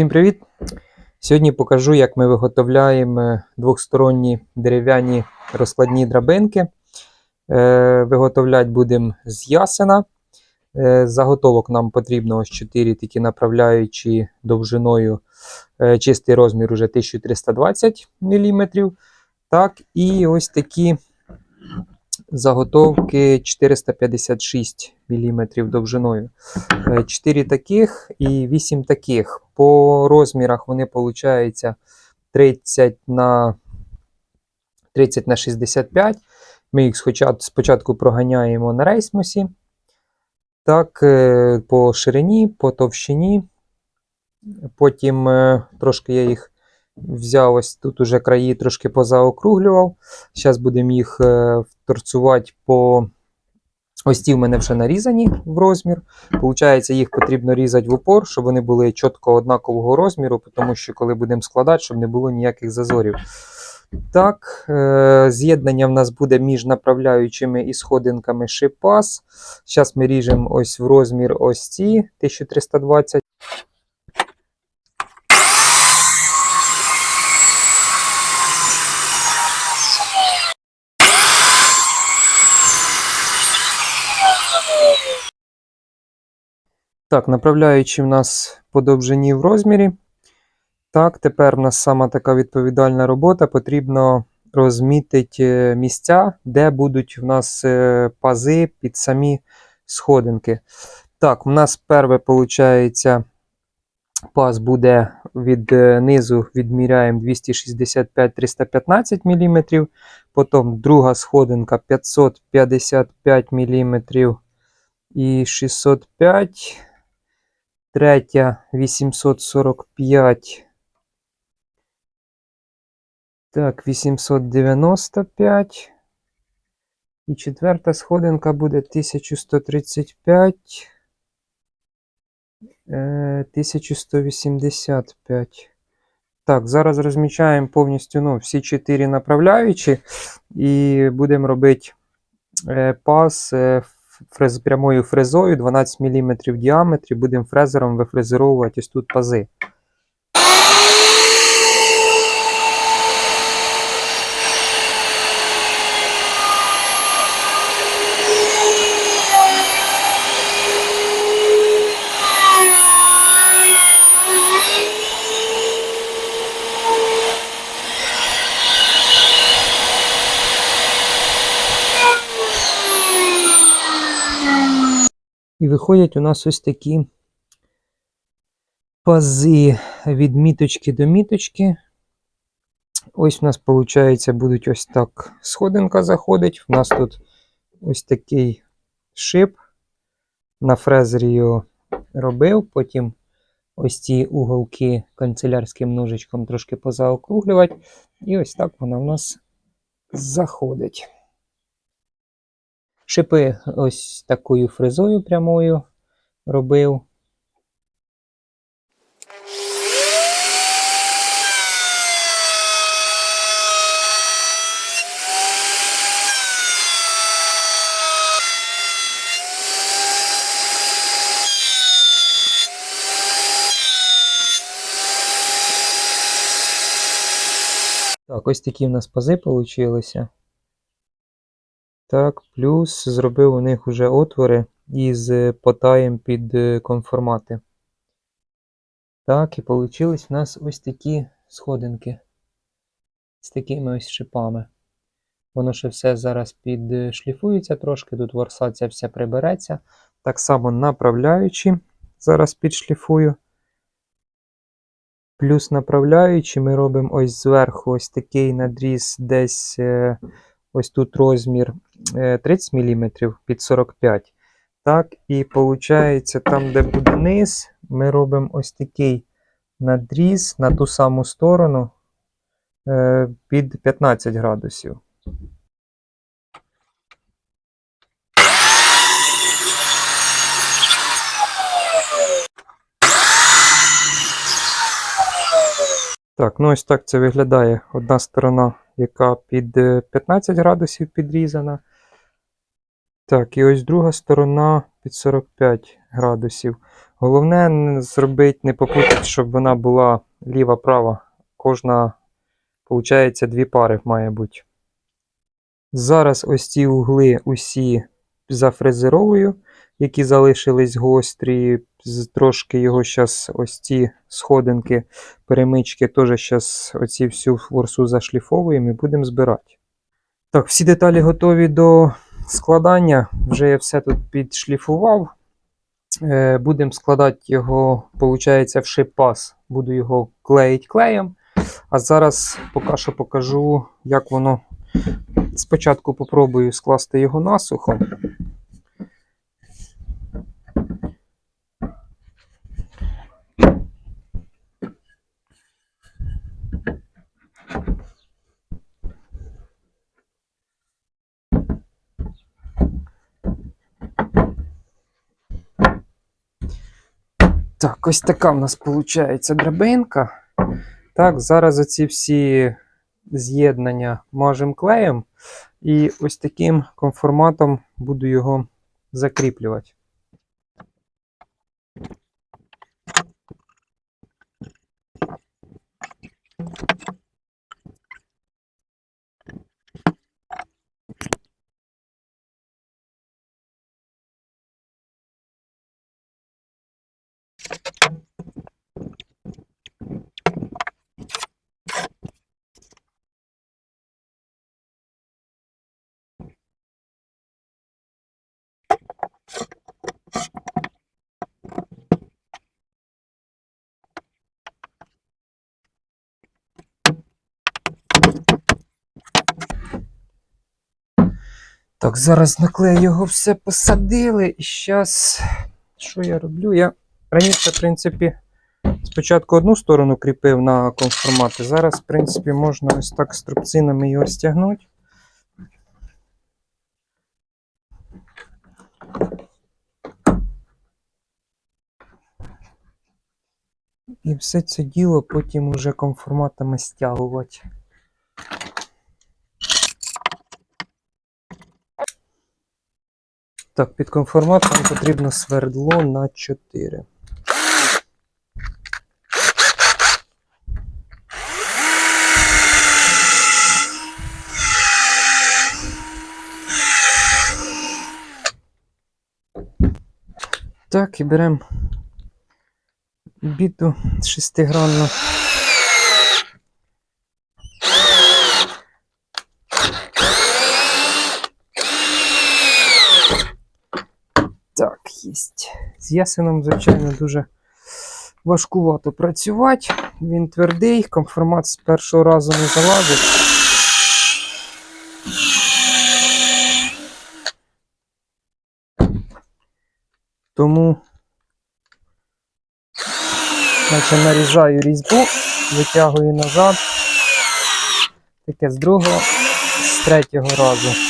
Всім привіт! Сьогодні покажу, як ми виготовляємо двохсторонні дерев'яні розкладні драбинки. Е, Виготовляти будемо з ясена. Е, Заготовок нам потрібно ось 4 такі направляючі довжиною. Е, Чистий розмір уже 1320 мм. Так, і ось такі заготовки 456 мм довжиною. 4 таких і 8 таких. По розмірах вони виходить 30 на 30 на 65. Ми їх спочатку проганяємо на рейсмусі. Так, е, по ширині, по товщині. Потім е, трошки я їх взяв ось тут уже краї трошки позаокруглював. Зараз будемо їх е, торцувати по. Ось ті в мене вже нарізані в розмір. Получається, їх потрібно різати в упор, щоб вони були чітко однакового розміру, тому що коли будемо складати, щоб не було ніяких зазорів. Так, е, з'єднання в нас буде між направляючими і сходинками шипас. Зараз ми ріжемо ось в розмір ось ці 1320. Так, направляючи в нас по довжині в розмірі. Так, тепер в нас сама така відповідальна робота. Потрібно розмітити е, місця, де будуть в нас е, пази під самі сходинки. Так, у нас перше, виходить, паз буде від е, низу, відміряємо 265-315 мм. Потім друга сходинка 555 мм і 605 третя 845. Так, 895. І четверта сходинка буде 1135. е, 1185. Так, зараз розмічаємо повністю ну, всі чотири направляючі і будемо робити е, пас е, фрез, прямою фрезою 12 мм в діаметрі. Будемо фрезером вифрезеровувати ось тут пази. Виходять у нас ось такі пази від міточки до міточки. Ось у нас, виходить, будуть ось так сходинка заходить. У нас тут ось такий шип. На фрезері його робив. Потім ось ці уголки канцелярським ножичком трошки позаокруглювати. І ось так вона у нас заходить. Шипи ось такою фрезою прямою робив. Так, ось такі в нас пази получилися. Так, плюс зробив у них уже отвори із е, потаєм під е, конформати. Так, і получились в нас ось такі сходинки з такими ось шипами. Воно ще все зараз підшліфується трошки, тут ворса ця вся прибереться. Так само направляючи, зараз підшліфую. Плюс направляючи, ми робимо ось зверху ось такий надріз десь е, ось тут розмір е, 30 мм під 45 Так, і виходить, там, де буде низ, ми робимо ось такий надріз на ту саму сторону е, під 15 градусів. Так, ну ось так це виглядає одна сторона, яка під е, 15 градусів підрізана. Так, і ось друга сторона під 45 градусів. Головне не зробити, не попутати, щоб вона була ліва-права. Кожна, виходить, дві пари має бути. Зараз ось ці угли усі зафрезеровую, які залишились гострі. Трошки його зараз ось ці сходинки, перемички, теж зараз оці всю ворсу зашліфовуємо і будемо збирати. Так, всі деталі готові до складання. Вже я все тут підшліфував. Е, Будемо складати його, виходить, в шип-пас. Буду його клеїти клеєм. А зараз поки що покажу, як воно. Спочатку попробую скласти його насухо. Так, ось така в нас виходить драбинка. Так, зараз оці всі з'єднання мажемо клеєм. І ось таким конформатом буду його закріплювати. Так, зараз наклею його все посадили. І зараз, що я роблю? Я раніше, в принципі, спочатку одну сторону кріпив на конформати. Зараз, в принципі, можна ось так струбцинами його стягнути. І все це діло потім уже конформатами стягувати. Так, під конформатом потрібно свердло на 4. Так, і беремо біту шестигранну. Так. З ясеном, звичайно, дуже важкувато працювати. Він твердий, конформат з першого разу не залазить. Тому наче нарізаю різьбу, витягую назад. Таке з другого, з третього разу.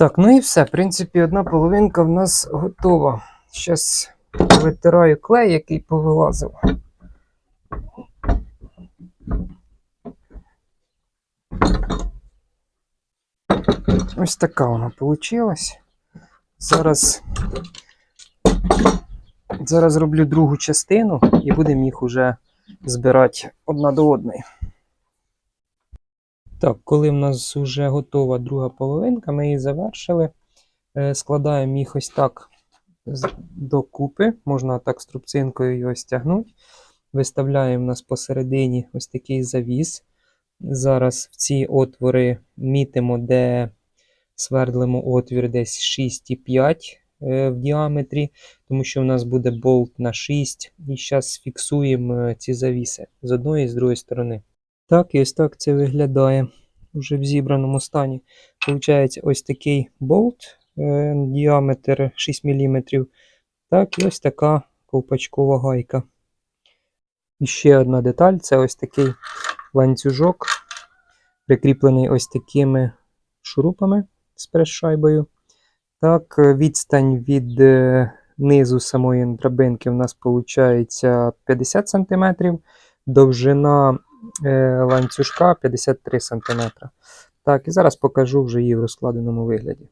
Так, ну і все. В принципі, одна половинка в нас готова. Зараз витираю клей, який повилазив. Ось така вона вийшла. Зараз, зараз роблю другу частину і будемо їх уже збирати одна до одної. Так, коли в нас вже готова друга половинка, ми її завершили. Е, Складаємо їх ось так докупи. Можна так струбцинкою його стягнути. Виставляємо у нас посередині ось такий завіс. Зараз в ці отвори мітимо, де свердлимо отвір десь 6,5 е, в діаметрі, тому що в нас буде болт на 6. І зараз фіксуємо е, ці завіси з одної і з другої сторони. Так, і ось так це виглядає вже в зібраному стані. Получається ось такий болт, е, діаметр 6 мм. Так, і ось така ковпачкова гайка. І ще одна деталь це ось такий ланцюжок, прикріплений ось такими шурупами з прес-шайбою. Так, відстань від е, низу самої драбинки в нас виходить 50 см, довжина ланцюжка 53 см. Так, і зараз покажу вже її в розкладеному вигляді.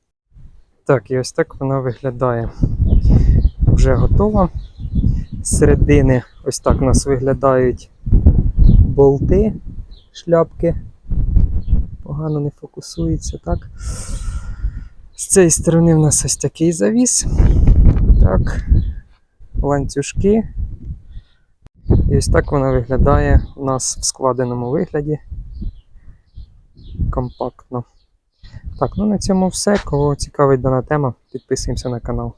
Так, і ось так вона виглядає. Вже готова. З середини ось так у нас виглядають болти, шляпки. Погано не фокусується, так. З цієї сторони в нас ось такий завіс. Так, ланцюжки. І ось так вона виглядає у нас в складеному вигляді. Компактно. Так, ну на цьому все. Кого цікавить дана тема, підписуємося на канал.